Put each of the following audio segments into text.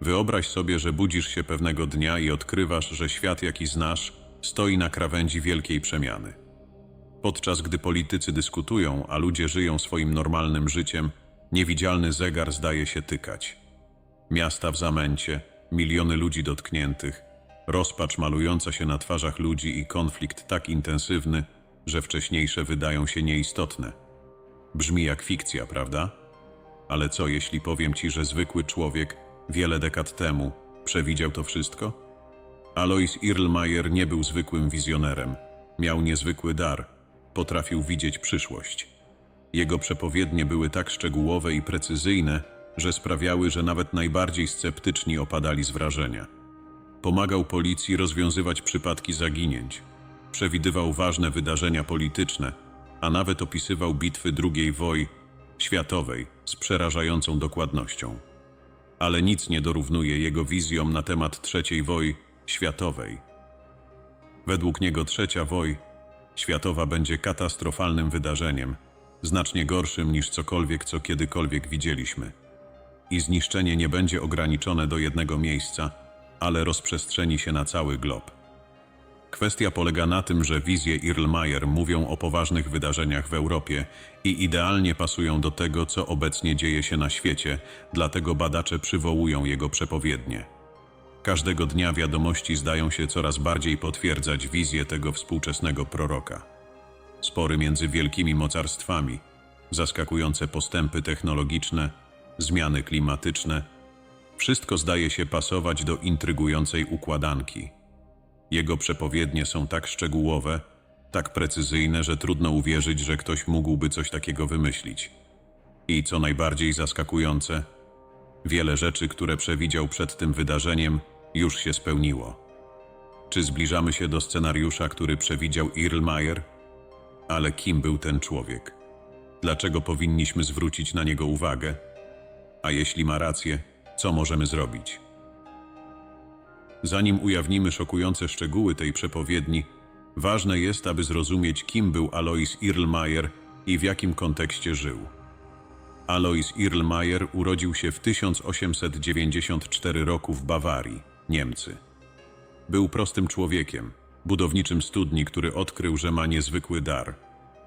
Wyobraź sobie, że budzisz się pewnego dnia i odkrywasz, że świat, jaki znasz, stoi na krawędzi wielkiej przemiany. Podczas gdy politycy dyskutują, a ludzie żyją swoim normalnym życiem, niewidzialny zegar zdaje się tykać. Miasta w zamęcie, miliony ludzi dotkniętych, rozpacz malująca się na twarzach ludzi i konflikt tak intensywny, że wcześniejsze wydają się nieistotne. Brzmi jak fikcja, prawda? Ale co jeśli powiem ci, że zwykły człowiek wiele dekad temu przewidział to wszystko? Alois Irlmayer nie był zwykłym wizjonerem. Miał niezwykły dar. Potrafił widzieć przyszłość. Jego przepowiednie były tak szczegółowe i precyzyjne, że sprawiały, że nawet najbardziej sceptyczni opadali z wrażenia. Pomagał policji rozwiązywać przypadki zaginięć. Przewidywał ważne wydarzenia polityczne, a nawet opisywał bitwy II wojny światowej z przerażającą dokładnością. Ale nic nie dorównuje jego wizjom na temat III wojny światowej. Według niego trzecia wojna światowa będzie katastrofalnym wydarzeniem, znacznie gorszym niż cokolwiek, co kiedykolwiek widzieliśmy. I zniszczenie nie będzie ograniczone do jednego miejsca, ale rozprzestrzeni się na cały glob. Kwestia polega na tym, że wizje Irlmayer mówią o poważnych wydarzeniach w Europie i idealnie pasują do tego, co obecnie dzieje się na świecie, dlatego badacze przywołują jego przepowiednie. Każdego dnia wiadomości zdają się coraz bardziej potwierdzać wizję tego współczesnego proroka. Spory między wielkimi mocarstwami, zaskakujące postępy technologiczne, zmiany klimatyczne wszystko zdaje się pasować do intrygującej układanki. Jego przepowiednie są tak szczegółowe, tak precyzyjne, że trudno uwierzyć, że ktoś mógłby coś takiego wymyślić. I co najbardziej zaskakujące, wiele rzeczy, które przewidział przed tym wydarzeniem, już się spełniło. Czy zbliżamy się do scenariusza, który przewidział Irlmayer? Ale kim był ten człowiek? Dlaczego powinniśmy zwrócić na niego uwagę? A jeśli ma rację, co możemy zrobić? Zanim ujawnimy szokujące szczegóły tej przepowiedni, ważne jest, aby zrozumieć, kim był Alois Irlmayer i w jakim kontekście żył. Alois Irlmayer urodził się w 1894 roku w Bawarii, Niemcy. Był prostym człowiekiem, budowniczym studni, który odkrył, że ma niezwykły dar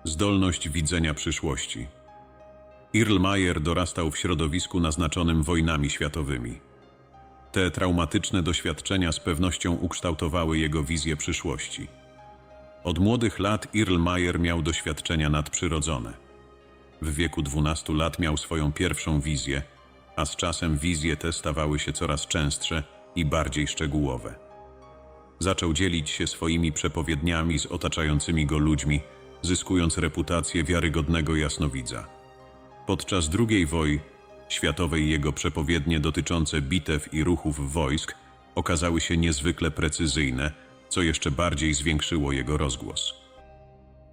zdolność widzenia przyszłości. Irlmayer dorastał w środowisku naznaczonym wojnami światowymi. Te traumatyczne doświadczenia z pewnością ukształtowały jego wizję przyszłości. Od młodych lat Irlmayer miał doświadczenia nadprzyrodzone. W wieku 12 lat miał swoją pierwszą wizję, a z czasem wizje te stawały się coraz częstsze i bardziej szczegółowe. Zaczął dzielić się swoimi przepowiedniami z otaczającymi go ludźmi, zyskując reputację wiarygodnego jasnowidza. Podczas II wojny światowej jego przepowiednie dotyczące bitew i ruchów wojsk okazały się niezwykle precyzyjne, co jeszcze bardziej zwiększyło jego rozgłos.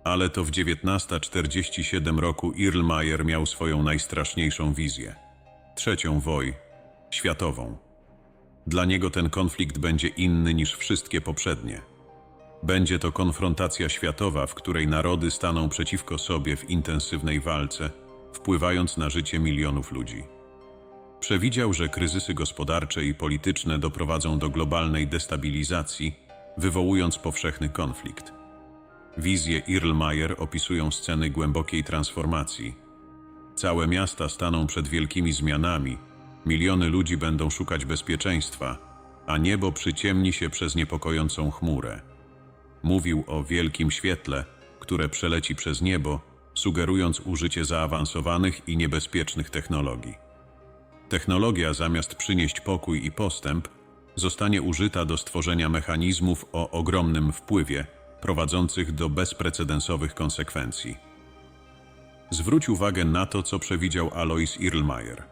Ale to w 1947 roku Irlmayer miał swoją najstraszniejszą wizję. Trzecią wojnę światową. Dla niego ten konflikt będzie inny niż wszystkie poprzednie. Będzie to konfrontacja światowa, w której narody staną przeciwko sobie w intensywnej walce, wpływając na życie milionów ludzi. Przewidział, że kryzysy gospodarcze i polityczne doprowadzą do globalnej destabilizacji, wywołując powszechny konflikt. Wizje Irlmayer opisują sceny głębokiej transformacji. Całe miasta staną przed wielkimi zmianami, miliony ludzi będą szukać bezpieczeństwa, a niebo przyciemni się przez niepokojącą chmurę. Mówił o wielkim świetle, które przeleci przez niebo, sugerując użycie zaawansowanych i niebezpiecznych technologii. Technologia, zamiast przynieść pokój i postęp, zostanie użyta do stworzenia mechanizmów o ogromnym wpływie, prowadzących do bezprecedensowych konsekwencji. Zwróć uwagę na to, co przewidział Alois Irlmayer.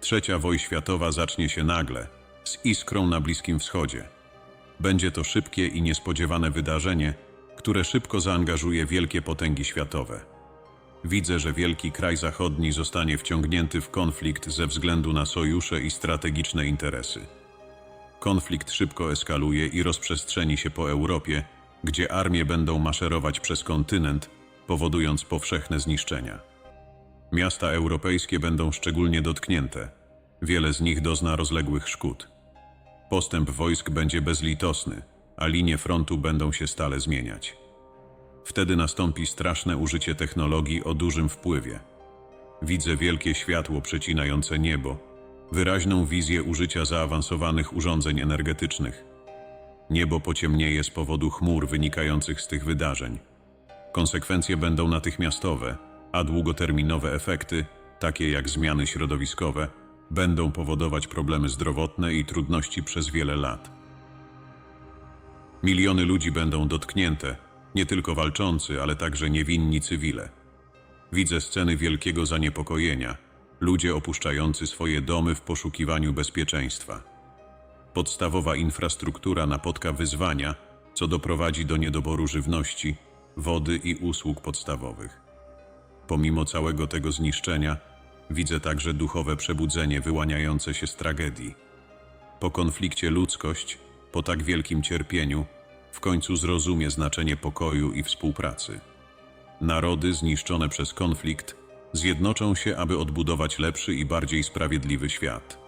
Trzecia wojna światowa zacznie się nagle, z iskrą na Bliskim Wschodzie. Będzie to szybkie i niespodziewane wydarzenie, które szybko zaangażuje wielkie potęgi światowe. Widzę, że wielki kraj zachodni zostanie wciągnięty w konflikt ze względu na sojusze i strategiczne interesy. Konflikt szybko eskaluje i rozprzestrzeni się po Europie, gdzie armie będą maszerować przez kontynent, powodując powszechne zniszczenia. Miasta europejskie będą szczególnie dotknięte. Wiele z nich dozna rozległych szkód. Postęp wojsk będzie bezlitosny, a linie frontu będą się stale zmieniać. Wtedy nastąpi straszne użycie technologii o dużym wpływie. Widzę wielkie światło przecinające niebo, wyraźną wizję użycia zaawansowanych urządzeń energetycznych. Niebo pociemnieje z powodu chmur wynikających z tych wydarzeń. Konsekwencje będą natychmiastowe, a długoterminowe efekty, takie jak zmiany środowiskowe, będą powodować problemy zdrowotne i trudności przez wiele lat. Miliony ludzi będą dotknięte, nie tylko walczący, ale także niewinni cywile. Widzę sceny wielkiego zaniepokojenia, ludzie opuszczający swoje domy w poszukiwaniu bezpieczeństwa. Podstawowa infrastruktura napotka wyzwania, co doprowadzi do niedoboru żywności, wody i usług podstawowych. Pomimo całego tego zniszczenia, widzę także duchowe przebudzenie wyłaniające się z tragedii. Po konflikcie ludzkość, po tak wielkim cierpieniu, w końcu zrozumie znaczenie pokoju i współpracy. Narody zniszczone przez konflikt zjednoczą się, aby odbudować lepszy i bardziej sprawiedliwy świat.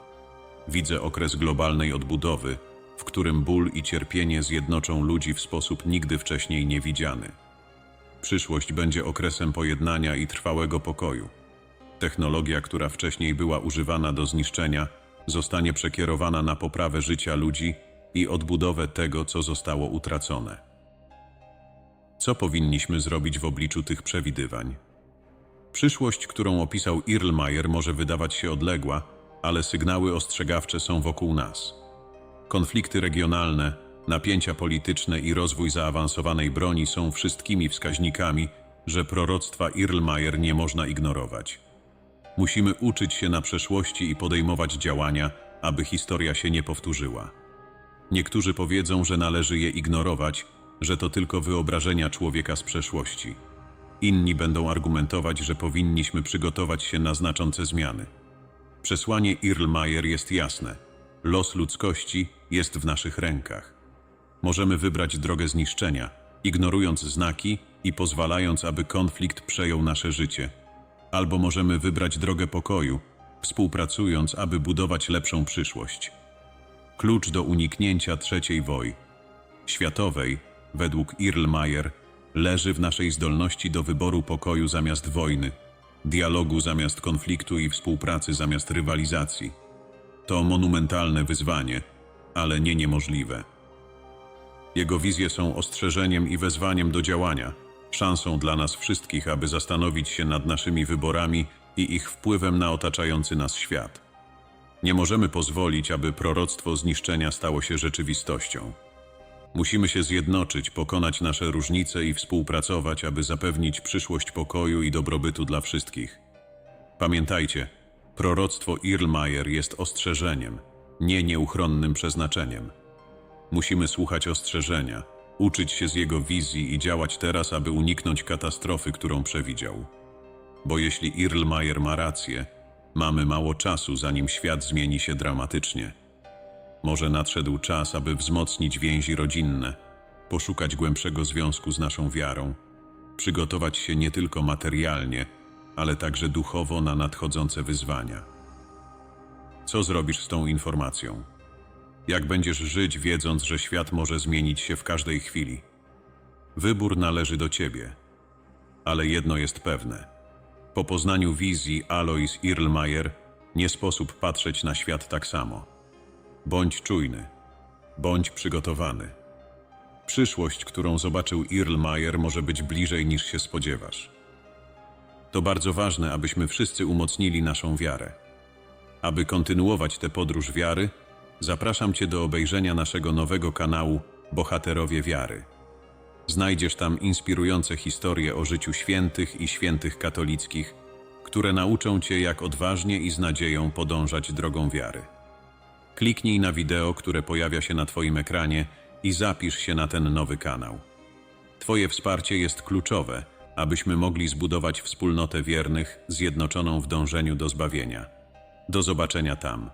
Widzę okres globalnej odbudowy, w którym ból i cierpienie zjednoczą ludzi w sposób nigdy wcześniej niewidziany. Przyszłość będzie okresem pojednania i trwałego pokoju. Technologia, która wcześniej była używana do zniszczenia, zostanie przekierowana na poprawę życia ludzi i odbudowę tego, co zostało utracone. Co powinniśmy zrobić w obliczu tych przewidywań? Przyszłość, którą opisał Irlmayer, może wydawać się odległa, ale sygnały ostrzegawcze są wokół nas. Konflikty regionalne, napięcia polityczne i rozwój zaawansowanej broni są wszystkimi wskaźnikami, że proroctwa Irlmayer nie można ignorować. Musimy uczyć się na przeszłości i podejmować działania, aby historia się nie powtórzyła. Niektórzy powiedzą, że należy je ignorować, że to tylko wyobrażenia człowieka z przeszłości. Inni będą argumentować, że powinniśmy przygotować się na znaczące zmiany. Przesłanie Irlmayer jest jasne. Los ludzkości jest w naszych rękach. Możemy wybrać drogę zniszczenia, ignorując znaki i pozwalając, aby konflikt przejął nasze życie. Albo możemy wybrać drogę pokoju, współpracując, aby budować lepszą przyszłość. Klucz do uniknięcia trzeciej wojny światowej, według Irlmayer, leży w naszej zdolności do wyboru pokoju zamiast wojny, dialogu zamiast konfliktu i współpracy zamiast rywalizacji. To monumentalne wyzwanie, ale nie niemożliwe. Jego wizje są ostrzeżeniem i wezwaniem do działania, szansą dla nas wszystkich, aby zastanowić się nad naszymi wyborami i ich wpływem na otaczający nas świat. Nie możemy pozwolić, aby proroctwo zniszczenia stało się rzeczywistością. Musimy się zjednoczyć, pokonać nasze różnice i współpracować, aby zapewnić przyszłość pokoju i dobrobytu dla wszystkich. Pamiętajcie, proroctwo Irlmayer jest ostrzeżeniem, nie nieuchronnym przeznaczeniem. Musimy słuchać ostrzeżenia, uczyć się z jego wizji i działać teraz, aby uniknąć katastrofy, którą przewidział. Bo jeśli Irlmayer ma rację, mamy mało czasu, zanim świat zmieni się dramatycznie. Może nadszedł czas, aby wzmocnić więzi rodzinne, poszukać głębszego związku z naszą wiarą, przygotować się nie tylko materialnie, ale także duchowo na nadchodzące wyzwania. Co zrobisz z tą informacją? Jak będziesz żyć, wiedząc, że świat może zmienić się w każdej chwili? Wybór należy do ciebie. Ale jedno jest pewne. Po poznaniu wizji Alois Irlmayer nie sposób patrzeć na świat tak samo. Bądź czujny, bądź przygotowany. Przyszłość, którą zobaczył Irlmayer, może być bliżej niż się spodziewasz. To bardzo ważne, abyśmy wszyscy umocnili naszą wiarę. Aby kontynuować tę podróż wiary, zapraszam Cię do obejrzenia naszego nowego kanału Bohaterowie Wiary. Znajdziesz tam inspirujące historie o życiu świętych i świętych katolickich, które nauczą Cię, jak odważnie i z nadzieją podążać drogą wiary. Kliknij na wideo, które pojawia się na Twoim ekranie i zapisz się na ten nowy kanał. Twoje wsparcie jest kluczowe, abyśmy mogli zbudować wspólnotę wiernych zjednoczoną w dążeniu do zbawienia. Do zobaczenia tam.